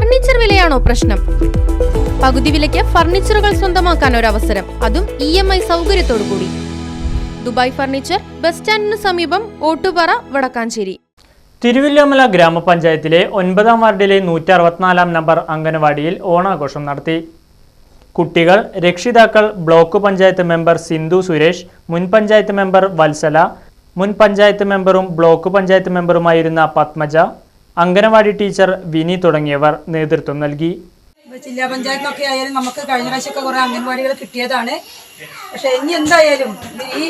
Furniture വിലയാണോ പ്രശ്നം? പകുതി വിലയ്ക്ക് ഫർണിച്ചറുകൾ സ്വന്തമാക്കാൻ ഒരു അവസരം അതും ഇ എം ഐ സൗകര്യത്തോടു കൂടി ദുബായ് ഫർണിച്ചർ ബസ് സ്റ്റാൻഡിന് സമീപം ഓട്ടുപാറ വടക്കാഞ്ചേരി. തിരുവല്ലോമല ഗ്രാമപഞ്ചായത്തിലെ ഒൻപതാം വാർഡിലെ നൂറ്റി അറുപത്തിനാലാം നമ്പർ അംഗനവാടിയിൽ ഓണാഘോഷം നടത്തി. കുട്ടികൾ രക്ഷിതാക്കൾ ബ്ലോക്ക് പഞ്ചായത്ത് മെമ്പർ സിന്ധു സുരേഷ് മുൻ പഞ്ചായത്ത് മെമ്പർ വത്സല മുൻ പഞ്ചായത്ത് മെമ്പറും ബ്ലോക്ക് പഞ്ചായത്ത് മെമ്പറുമായിരുന്ന പത്മജ അംഗനവാടി ടീച്ചർ വിനി തുടങ്ങിയവർ നേതൃത്വം നൽകി. ജില്ലാ പഞ്ചായത്തൊക്കെ ആയാലും നമുക്ക് കഴിഞ്ഞ പ്രാവശ്യമൊക്കെ കുറേ അംഗൻവാടികൾ കിട്ടിയതാണ്. പക്ഷേ ഇനി എന്തായാലും ഈ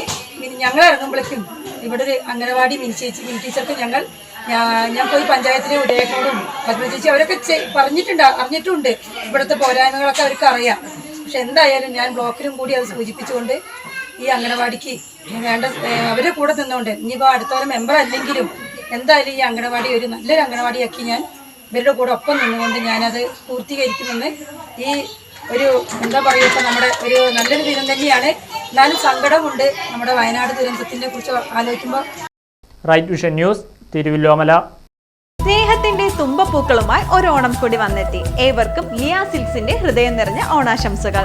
ഞങ്ങൾ ഇറങ്ങുമ്പോഴേക്കും ഇവിടെ ഒരു അംഗനവാടി മിനി ചേച്ചി മിനി ടീച്ചർക്ക് ഞങ്ങൾ ഞാൻ പോയി പഞ്ചായത്തിലെ ഉദയക്കോടും പത്മ ചേച്ചി അവരൊക്കെ പറഞ്ഞിട്ടുണ്ട് അറിഞ്ഞിട്ടുണ്ട് ഇവിടുത്തെ പോരായ്മകളൊക്കെ അവർക്ക് അറിയാം. പക്ഷെ എന്തായാലും ഞാൻ ബ്ലോക്കിലും കൂടി അത് സൂചിപ്പിച്ചുകൊണ്ട് ഈ അംഗനവാടിക്ക് വേണ്ട അവരെ കൂടെ നിന്നുകൊണ്ട് ഇനിയിപ്പോൾ അടുത്തവരെ മെമ്പർ അല്ലെങ്കിലും എന്തായാലും ഈ അംഗനവാടി ഒരു നല്ലൊരു അംഗനവാടിയാക്കി ഞാൻ ഇവരുടെ കൂടെ ഒപ്പം നിന്നുകൊണ്ട് ഞാനത് പൂർത്തീകരിക്കുമെന്ന് ഈ ഒരു എന്താ പറയുക ഇപ്പം നമ്മുടെ ഒരു നല്ലൊരു ദിനം തന്നെയാണ്. എന്നാലും സങ്കടമുണ്ട് നമ്മുടെ വയനാട് ദുരന്തത്തിനെ കുറിച്ച് ആലോചിക്കുമ്പോൾ. റൈറ്റ് വിഷൻ ന്യൂസ് തിരുവല്ലോമല സ്നേഹത്തിന്റെ തുമ്പപ്പൂക്കളുമായി ഒരു ഓണം കൂടി വന്നെത്തി. ഏവർക്കും ലിയാ സിൽക്സിന്റെ ഹൃദയം നിറഞ്ഞ ഓണാശംസകൾ.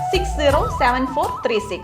six zero seven four three six